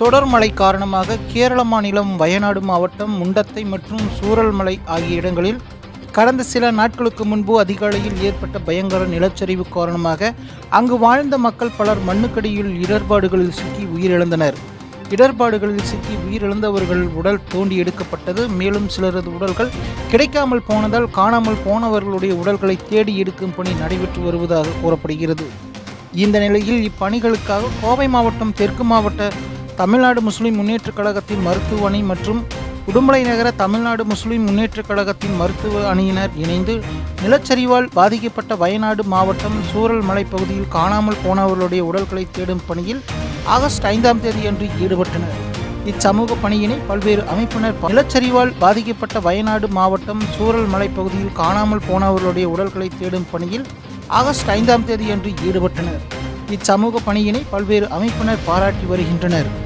தொடர் மழை காரணமாக கேரள மாநிலம் வயநாடு மாவட்டம் முண்டத்தை மற்றும் சூரல்மலை ஆகிய இடங்களில் கடந்த சில நாட்களுக்கு முன்பு அதிகாலையில் ஏற்பட்ட பயங்கர நிலச்சரிவு காரணமாக அங்கு வாழ்ந்த மக்கள் பலர் மண்ணுக்கடியில் இடர்பாடுகளில் சிக்கி உயிரிழந்தனர். இடர்பாடுகளில் சிக்கி உயிரிழந்தவர்கள் உடல் தோண்டி எடுக்கப்பட்டது. மேலும் சிலரது உடல்கள் கிடைக்காமல் போனதால் காணாமல் போனவர்களுடைய உடல்களை தேடி எடுக்கும் பணி நடைபெற்று வருவதாக கூறப்படுகிறது. இந்த நிலையில் இப்பணிகளுக்காக கோவை மாவட்டம் தெற்கு மாவட்ட தமிழ்நாடு முஸ்லிம் முன்னேற்றக் கழகத்தின் மருத்துவ அணி மற்றும் உடுமலை நகர தமிழ்நாடு முஸ்லிம் முன்னேற்றக் கழகத்தின் மருத்துவ அணியினர் இணைந்து நிலச்சரிவால் பாதிக்கப்பட்ட வயநாடு மாவட்டம் சூரல் மலைப்பகுதியில் காணாமல் போனவர்களுடைய உடல்களை தேடும் பணியில் ஆகஸ்ட் ஐந்தாம் தேதியன்று ஈடுபட்டனர். இச்சமூக பணியினை பல்வேறு அமைப்பினர் நிலச்சரிவால் பாதிக்கப்பட்ட வயநாடு மாவட்டம் சூரல் மலைப்பகுதியில் காணாமல் போனவர்களுடைய உடல்களை தேடும் பணியில் ஆகஸ்ட் ஐந்தாம் தேதியன்று ஈடுபட்டனர். இச்சமூக பணியினை பல்வேறு அமைப்பினர் பாராட்டி வருகின்றனர்.